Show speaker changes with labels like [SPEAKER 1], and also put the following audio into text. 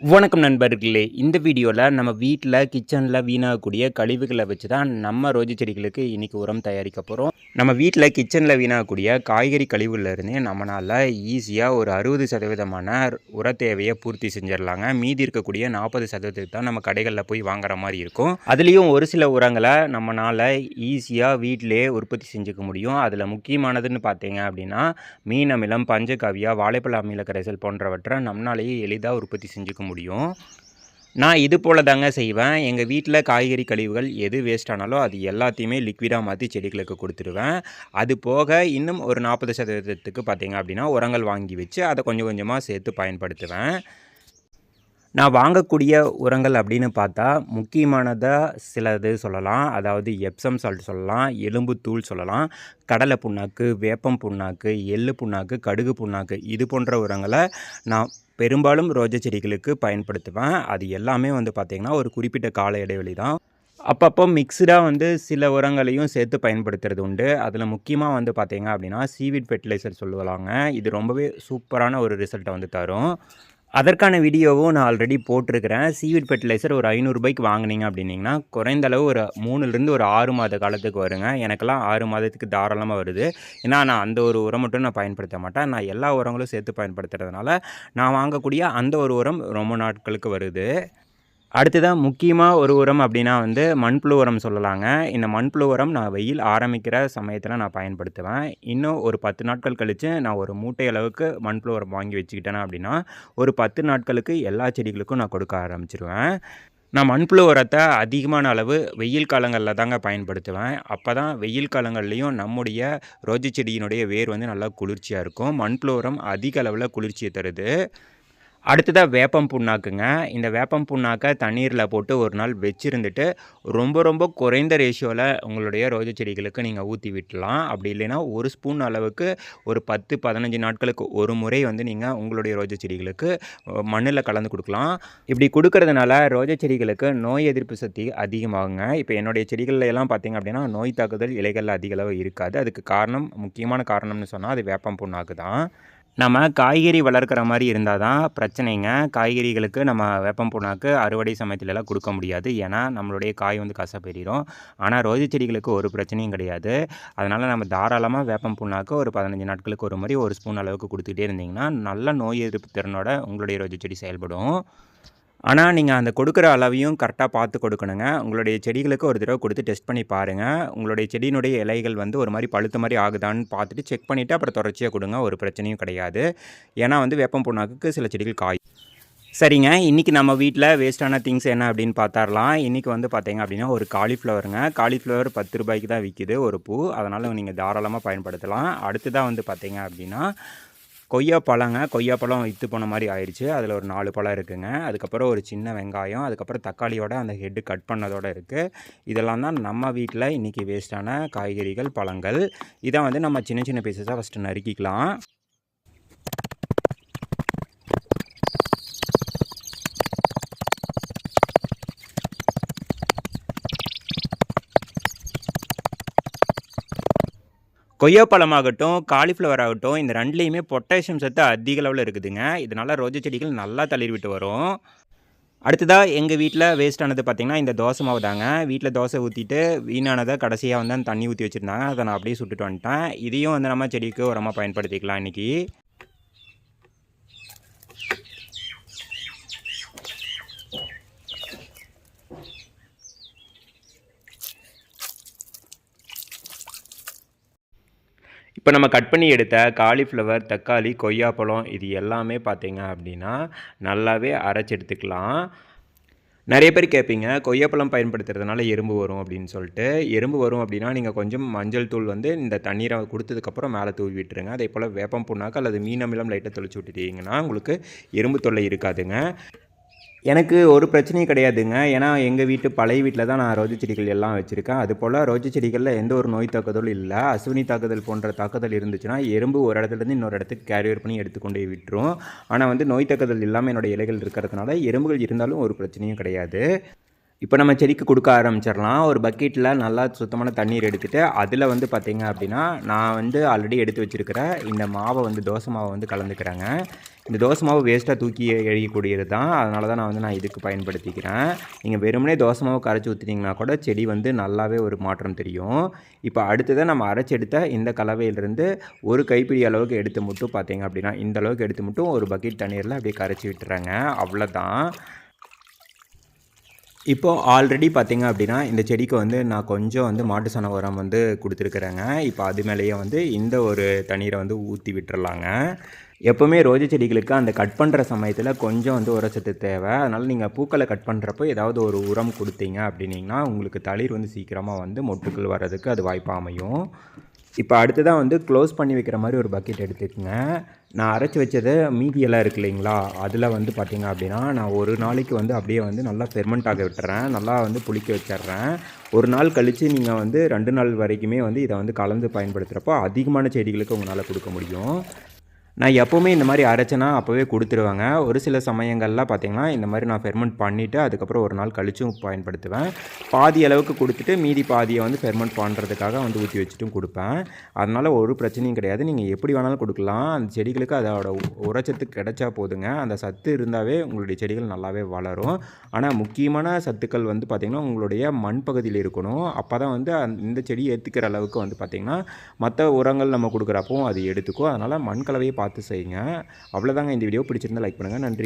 [SPEAKER 1] வணக்கம் நண்பர்களே. இந்த வீடியோவில் நம்ம வீட்டில் கிச்சனில் வீணாகக்கூடிய கழிவுகளை வச்சு தான் நம்ம ரோஜு செடிகளுக்கு இன்றைக்கி உரம் தயாரிக்க போகிறோம் நம்ம வீட்டில் கிச்சனில் வீணாகக்கூடிய காய்கறி கழிவுலேருந்தே நம்மளால் ஈஸியாக ஒரு அறுபது சதவீதமான உர தேவையை பூர்த்தி செஞ்சிடலாங்க. மீதி இருக்கக்கூடிய நாற்பது சதவீதத்துக்கு தான் நம்ம கடைகளில் போய் வாங்குற மாதிரி இருக்கும். அதுலேயும் ஒரு சில உரங்களை நம்மளால் ஈஸியாக வீட்டிலே உற்பத்தி செஞ்சுக்க முடியும். அதில் முக்கியமானதுன்னு பார்த்தீங்க அப்படின்னா மீன் அமிலம் பஞ்சகாவியா வாழைப்பழ அமில கரைசல் போன்றவற்றை நம்மளாலேயே எளிதாக உற்பத்தி செஞ்சுக்க முடியும். நான் இது போல் தாங்க செய்வேன். எங்கள் வீட்டில் காய்கறி கழிவுகள் எது வேஸ்ட் ஆனாலும் அது எல்லாத்தையுமே லிக்விடாக மாற்றி செடிகளுக்கு கொடுத்துருவேன். அது போக இன்னும் ஒரு நாற்பது சதவீதத்துக்கு பார்த்திங்க அப்படின்னா உரங்கள் வாங்கி வச்சு அதை கொஞ்சம் கொஞ்சமாக சேர்த்து பயன்படுத்துவேன். நான் வாங்கக்கூடிய உரங்கள் அப்படின்னு பார்த்தா முக்கியமானதாக சிலது சொல்லலாம். அதாவது எப்சம் சால்ட் சொல்லலாம் எலும்பு தூள் சொல்லலாம் கடலை புண்ணாக்கு வேப்பம் புண்ணாக்கு எள்ளு புண்ணாக்கு கடுகு புண்ணாக்கு இது போன்ற உரங்களை நான் பெரும்பாலும் ரோஜா செடிகளுக்கு பயன்படுத்துவேன். அது எல்லாமே வந்து பார்த்திங்கன்னா ஒரு குறிப்பிட்ட கால இடைவெளி தான். அப்பப்போ மிக்சடாக வந்து சில உரங்களையும் சேர்த்து பயன்படுத்துறது உண்டு. அதில் முக்கியமாக வந்து பார்த்திங்க அப்படின்னா சீவிட் ஃபெர்டிலைசர் சொல்லுவாங்க. இது ரொம்பவே சூப்பரான ஒரு ரிசல்ட்டை வந்து தரும். அதற்கான வீடியோவும் நான் ஆல்ரெடி போட்டிருக்கிறேன். சீவிட் ஃபெர்டிலைசர் ஒரு ஐநூறுபாய்க்கு வாங்கினீங்க அப்படின்னிங்கன்னா குறைந்த அளவு ஒரு மூணுலேருந்து ஒரு ஆறு மாத காலத்துக்கு வருங்க. எனக்கெல்லாம் ஆறு மாதத்துக்கு தாராளமாக வருது. ஏன்னா நான் அந்த ஒரு உரம் மட்டும் நான் பயன்படுத்த மாட்டேன். நான் எல்லா உரங்களும் சேர்த்து பயன்படுத்துறதுனால நான் வாங்கக்கூடிய அந்த ஒரு உரம் ரொம்ப நாட்களுக்கு வருது. அடுத்ததாக முக்கியமாக ஒரு உரம் அப்படின்னா வந்து மண்புழு உரம் சொல்லலாங்க. இந்த மண்புழு உரம் நான் வெயில் ஆரம்பிக்கிற சமயத்தில் நான் பயன்படுத்துவேன். இன்னும் ஒரு பத்து நாட்கள் கழித்து நான் ஒரு மூட்டை அளவுக்கு மண்புழு உரம் வாங்கி வச்சுக்கிட்டேன்னா அப்படின்னா ஒரு பத்து நாட்களுக்கு எல்லா செடிகளுக்கும் நான் கொடுக்க ஆரம்பிச்சிருவேன். நான் மண்புழு உரத்தை அதிகமான அளவு வெயில் காலங்களில் தாங்க பயன்படுத்துவேன். அப்போ தான் வெயில் காலங்கள்லேயும் நம்முடைய ரோஜா செடியினுடைய வேர் வந்து நல்லா குளிர்ச்சியாக இருக்கும். மண்புழு உரம் அதிக அளவில் குளிர்ச்சியை தருது. அடுத்ததாக வேப்பம் புண்ணாக்குங்க. இந்த வேப்பம் புண்ணாக்கை தண்ணீரில் போட்டு ஒரு நாள் வச்சுருந்துட்டு ரொம்ப ரொம்ப குறைந்த ரேஷியோவில் உங்களுடைய ரோஜா செடிகளுக்கு நீங்கள் ஊற்றி விட்டலாம். அப்படி இல்லைன்னா ஒரு ஸ்பூன் அளவுக்கு ஒரு பத்து பதினஞ்சு நாட்களுக்கு ஒரு முறை வந்து நீங்கள் உங்களுடைய ரோஜா செடிகளுக்கு மண்ணில் கலந்து கொடுக்கலாம். இப்படி கொடுக்கறதுனால ரோஜா செடிகளுக்கு நோய் எதிர்ப்பு சக்தி அதிகமாகுங்க. இப்போ என்னுடைய செடிகளில் எல்லாம் பார்த்திங்க அப்படின்னா நோய் தாக்குதல் இலைகள் அதிகளவு இருக்காது. அதுக்கு காரணம் முக்கியமான காரணம்னு சொன்னால் அது வேப்பம் புண்ணாக்கு தான். நம்ம காய்கறி வளர்க்குற மாதிரி இருந்தால் தான் பிரச்சனைங்க. காய்கறிகளுக்கு நம்ம வேப்பம் புண்ணாக்கு அறுவடை சமயத்துலலாம் கொடுக்க முடியாது. ஏன்னா நம்மளுடைய காய் வந்து கசப்பெறிடும் ஆனால் ரோஜா செடிகளுக்கு ஒரு பிரச்சனையும் கிடையாது. அதனால் நம்ம தாராளமாக வேப்பம் புண்ணாக்கு ஒரு பதினஞ்சு நாட்களுக்கு ஒரு மாதிரி ஒரு ஸ்பூன் அளவுக்கு கொடுத்துக்கிட்டே இருந்திங்கன்னா நல்ல நோய் எதிர்ப்பு திறனோட உங்களுடைய ரோஜை செடி செயல்படும். ஆனால் நீங்கள் அந்த கொடுக்குற அளவையும் கரெக்டாக பார்த்து கொடுக்கணுங்க. உங்களுடைய செடிகளுக்கு ஒரு தடவை கொடுத்து டெஸ்ட் பண்ணி பாருங்கள் உங்களுடைய செடியினுடைய இலைகள் வந்து ஒரு மாதிரி பழுத்த மாதிரி ஆகுதான்னு பார்த்துட்டு செக் பண்ணிவிட்டு அப்புறம் தொடர்ச்சியாக கொடுங்க. ஒரு பிரச்சனையும் கிடையாது. ஏன்னா வந்து வேப்பம் புண்ணாக்குக்கு சில செடிகள் காய். சரிங்க. இன்றைக்கி நம்ம வீட்டில் வேஸ்ட்டான திங்ஸ் என்ன அப்படின்னு பார்த்தாரலாம். இன்றைக்கி வந்து பார்த்தீங்க அப்படின்னா ஒரு காலிஃப்ளவருங்க காலிஃப்ளவர் பத்து ரூபாய்க்கு தான் விற்கிது ஒரு பூ. அதனால் நீங்கள் தாராளமாக பயன்படுத்தலாம். அடுத்ததாக வந்து பார்த்தீங்க அப்படின்னா கொய்யா பழங்க கொய்யா பழம் இத்து போன மாதிரி ஆயிடுச்சு அதில் ஒரு நாலு பழம் இருக்குதுங்க அதுக்கப்புறம் ஒரு சின்ன வெங்காயம் அதுக்கப்புறம் தக்காளியோட அந்த ஹெட்டு கட் பண்ணதோடு இருக்குது இதெல்லாம் தான் நம்ம வீட்டில் இன்றைக்கி வேஸ்ட்டான காய்கறிகள் பழங்கள். இதை வந்து நம்ம சின்ன சின்ன பீசஸாக ஃபஸ்ட்டு நறுக்கிக்கலாம். கொய்யாப்பழமாகட்டும் காலிஃப்ளவர் ஆகட்டும் இந்த ரெண்டுலேயுமே பொட்டாசியம் சத்து அதிக அளவில் இருக்குதுங்க. இதனால் ரோஜா செடிகள் நல்லா தளிர் விட்டு வரும். அடுத்ததாக எங்கள் வீட்டில் வேஸ்ட் ஆனது பார்த்திங்கன்னா இந்த தோசை மாவு தாங்க. வீட்டில் தோசை ஊற்றிட்டு வீணானதை கடைசியாக வந்து அந்த தண்ணி ஊற்றி வச்சுருந்தாங்க. அதை நான் அப்படியே சுட்டுட்டு வந்துட்டேன். இதையும் வந்து நம்ம செடிக்கு உரமாக பயன்படுத்திக்கலாம் இன்றைக்கி இப்போ நம்ம கட் பண்ணி எடுத்த காலிஃப்ளவர் தக்காளி கொய்யாப்பழம் இது எல்லாமே பார்த்திங்க அப்படின்னா நல்லாவே அரைச்சி எடுத்துக்கலாம். நிறைய பேர் கேட்பீங்க கொய்யாப்பழம் பயன்படுத்துறதுனால எறும்பு வரும் அப்படின்னு சொல்லிட்டு. எறும்பு வரும் அப்படின்னா நீங்கள் கொஞ்சம் மஞ்சள் தூள் வந்து இந்த தண்ணீரை கொடுத்ததுக்கப்புறம் மேலே தூவி விட்டுருங்க. அதே போல் வேப்பம் புண்ணாக்கு அல்லது மீனமிலம் லைட்டாக தெளிச்சு விட்டுட்டீங்கன்னா உங்களுக்கு எறும்பு தொல்லை இருக்காதுங்க. எனக்கு ஒரு பிரச்சனையும் கிடையாதுங்க. ஏன்னா எங்கள் வீட்டு பழைய வீட்டில் தான் நான் ரோஜா செடிகள் எல்லாம் வச்சுருக்கேன். அதுபோல் ரோஜா செடிகளில் எந்த ஒரு நோய் தாக்குதலும் இல்லை. அசுவினி தாக்குதல் போன்ற தாக்குதல் இருந்துச்சுன்னா எறும்பு ஒரு இடத்துலேருந்து இன்னொரு இடத்துக்கு கேரியர் பண்ணி எடுத்துக்கொண்டே விட்டுரும். ஆனால் வந்து நோய் தாக்குதல் இல்லாமல் என்னோடய இலைகள் இருக்கிறதுனால எறும்புகள் இருந்தாலும் ஒரு பிரச்சனையும் கிடையாது. இப்போ நம்ம செடிக்கு கொடுக்க ஆரம்பிச்சிடலாம். ஒரு பக்கெட்டில் நல்லா சுத்தமான தண்ணீர் எடுத்துகிட்டு அதில் வந்து பார்த்திங்க அப்படின்னா நான் வந்து ஆல்ரெடி எடுத்து வச்சுருக்கிற இந்த மாவை வந்து தோசை மாவை வந்து கலந்துக்கிறேங்க. இந்த தோசை மாவு வேஸ்ட்டாக தூக்கி எழியக்கூடியது தான் அதனால தான் நான் வந்து நான் இதுக்கு பயன்படுத்திக்கிறேன். நீங்கள் வெறுமனே தோசை மாவு கரைச்சி ஊற்றிட்டிங்கன்னா கூட செடி வந்து நல்லாவே ஒரு மாற்றம் தெரியும். இப்போ அடுத்ததாக நம்ம அரைச்செடுத்த இந்த கலவையிலிருந்து ஒரு கைப்பிடி அளவுக்கு எடுத்து மட்டும் பார்த்தீங்க அப்படின்னா இந்த அளவுக்கு எடுத்து மட்டும் ஒரு பக்கெட் தண்ணீரில் அப்படியே கரைச்சி விட்டுறாங்க. அவ்வளோதான் இப்போது ஆல்ரெடி பார்த்தீங்க அப்படின்னா இந்த செடிக்கு வந்து நான் கொஞ்சம் வந்து மாட்டு சாண உரம் வந்து கொடுத்துருக்குறேங்க. இப்போ அது மேலேயே வந்து இந்த ஒரு தண்ணீரை வந்து ஊற்றி விட்டுறலாங்க. எப்போவுமே ரோஜா செடிகளுக்கு அந்த கட் பண்ணுற சமயத்தில் கொஞ்சம் வந்து உரச்சத்து தேவை. அதனால் நீங்கள் பூக்களை கட் பண்ணுறப்போ ஏதாவது ஒரு உரம் கொடுத்தீங்க அப்படின்னிங்கன்னா உங்களுக்கு தளிர் வந்து சீக்கிரமாக வந்து மொட்டுக்கள் வர்றதுக்கு அது வாய்ப்பாக அமையும். இப்போ அடுத்ததாக வந்து க்ளோஸ் பண்ணி வைக்கிற மாதிரி ஒரு பக்கெட் எடுத்துக்கோங்க. நான் அரைச்சி வச்சது மீதியெல்லாம் இருக்கு இல்லைங்களா? அதில் வந்து பார்த்திங்க அப்படின்னா நான் ஒரு நாளைக்கு வந்து அப்படியே வந்து நல்லா ஃபெர்மெண்ட் ஆக விட்டுறேன். நல்லா வந்து புளிக்க வச்சிட்றேன். ஒரு நாள் கழித்து நீங்கள் வந்து ரெண்டு நாள் வரைக்குமே வந்து இதை வந்து கலந்து பயன்படுத்துகிறப்போ அதிகமான செடிகளுக்கு உங்களால் கொடுக்க முடியும். நான் எப்போவுமே இந்த மாதிரி அரைச்சேன்னா அப்போவே கொடுத்துருவாங்க. ஒரு சில சமயங்கள்லாம் பார்த்தீங்கன்னா இந்த மாதிரி நான் ஃபெர்மெண்ட் பண்ணிவிட்டு அதுக்கப்புறம் ஒரு நாள் கழிச்சும் பயன்படுத்துவேன். பாதி அளவுக்கு கொடுத்துட்டு மீதி பாதியை வந்து ஃபெர்மெண்ட் பண்ணுறதுக்காக வந்து ஊற்றி வச்சுட்டும் கொடுப்பேன். அதனால் ஒரு பிரச்சனையும் கிடையாது. நீங்கள் எப்படி வேணாலும் கொடுக்கலாம். அந்த செடிகளுக்கு அதோட உரச்சத்து கிடைச்சா போதுங்க. அந்த சத்து இருந்தாவே உங்களுடைய செடிகள் நல்லாவே வளரும். ஆனால் முக்கியமான சத்துக்கள் வந்து பார்த்திங்கன்னா உங்களுடைய மண் பகுதியில் இருக்கணும். அப்போ தான் வந்து அந்த இந்த செடி ஏற்றுக்கிற அளவுக்கு வந்து பார்த்திங்கன்னா மற்ற உரங்கள் நம்ம கொடுக்குறப்போ அது எடுத்துக்கும் அதனால் மண் கலவையை பார்த்து செய்யுங்க. அவ்வளோதாங்க இந்த வீடியோ பிடிச்சிருந்தா லைக் பண்ணுங்கள் நன்றி.